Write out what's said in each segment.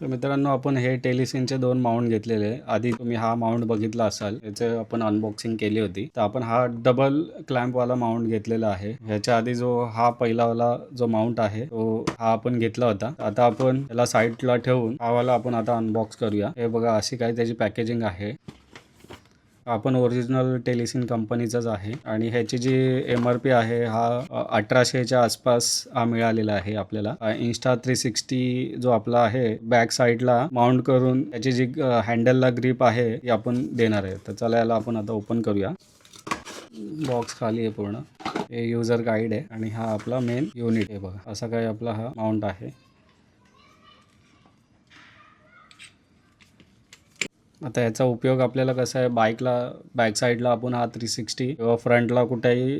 तर मित्रांनो आपण हे टेलिसिनचे दोन माउंट घेतलेले आहे. आधी तुम्ही हा माउंट बघितला असाल याचे आपण अनबॉक्सिंग केली होती. तर आपण हा डबल क्लॅम्प वाला माउंट घेतलेला आहे. ह्याच्या आधी जो हा पहिला वाला जो माउंट आहे तो हा आपण घेतला होता. आता आपण त्याला साईडला ठेवून हा वाला आपण आता अनबॉक्स करूया. हे बघा अशी काही त्याची पॅकेजिंग आहे. आपण ओरिजिनल टेलिसिन कंपनीचाच आहे. आणि ह्याची जी एम आर पी आहे हा अठराशेच्या आसपास हा मिळालेला आहे आपल्याला. इन्स्टा थ्री सिक्स्टी जो आपला आहे बॅक साईडला माउंट करून त्याची जी हँडलला ग्रीप आहे ती आपण देणार आहे. तर चला याला आपण आता ओपन करूया. बॉक्स खाली आहे पूर्ण. हे युजर गाईड आहे. आणि हा आपला मेन युनिट आहे बघा. असा काही आपला हा माउंट आहे. आता याचा उपयोग आपल्याला कसा आहे बाईकला बॅक साईडला आपण हा थ्री सिक्स्टी किंवा फ्रंटला कुठेही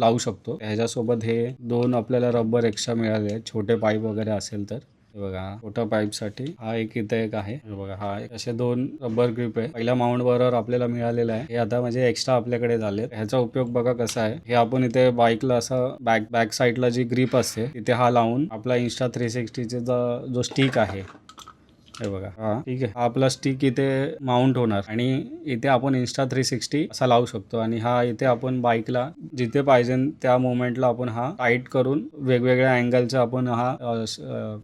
लावू शकतो. ह्याच्यासोबत हे दोन आपल्याला रबर एक्स्ट्रा मिळाले आहेत. छोटे पाईप वगैरे असेल तर. बघा छोट्या पाईपसाठी हा एक इथे एक आहे. बघा हा असे दोन रबर ग्रिप आहे. पहिल्या माउंट बरोबर आपल्याला मिळालेला आहे. हे आता म्हणजे एक्स्ट्रा आपल्याकडे झाले ह्याचा उपयोग बघा कसा आहे. हे आपण इथे बाईकला असं बॅक बॅक साईडला जी ग्रीप असते तिथे हा लावून आपला इन्स्टा थ्री सिक्स्टीचा जो स्टिक आहे हे बघा. हा. ठीक आहे. हा आपला स्टिक इथे माउंट होणार. आणि इथे आपण इन्स्टा थ्री सिक्स्टी असा लावू शकतो. आणि हा इथे आपण बाईकला जिथे पाहिजे त्या मोमेंटला आपण हा टाईट करून वेगवेगळ्या अँगलचे आपण हा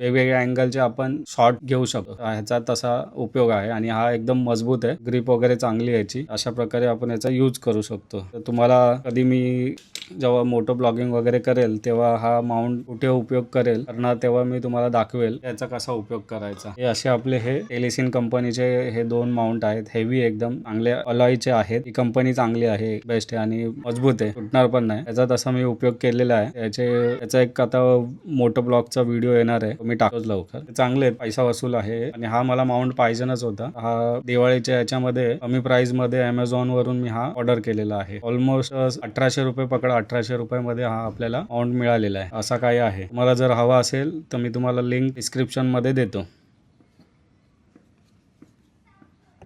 वेगवेगळ्या अँगलचे आपण शॉट घेऊ शकतो. ह्याचा तसा उपयोग आहे. आणि हा एकदम मजबूत आहे. ग्रिप वगैरे चांगली याची. अशा प्रकारे आपण याचा यूज करू शकतो. तर तुम्हाला कधी मी जेव्हा मोठं ब्लॉगिंग वगैरे करेल तेव्हा हा माउंट कुठे उपयोग करेल करणार तेव्हा मी तुम्हाला दाखवेल. याचा कसा उपयोग करायचा. हे असे आपले हे एलिसिन कंपनीचे हे दोन माउंट आहेत. हेवी एकदम चांगले अलॉयचे आहेत. ही कंपनी चांगली आहे बेस्ट आहे आणि मजबूत आहे. तुटणार पण नाही. याचा तसा मी उपयोग केलेला आहे. याचे याचा एक आता मोठं ब्लॉगचा व्हिडिओ येणार आहे. मी टाकतोच लवकर. चांगले आहेत. पैसा वसूल आहे. आणि हा मला माउंट पाहिजेनच होता. हा दिवाळीच्या याच्यामध्ये कमी प्राइसमध्ये अमेझॉन वरून मी हा ऑर्डर केलेला आहे. ऑलमोस्ट अठराशे रुपये पकडा अठराशे रुपयामध्ये हा आपल्याला माउंट मिळालेला आहे. असा काही आहे. मला जर हवा असेल तर मी तुम्हाला लिंक डिस्क्रिप्शनमध्ये देतो.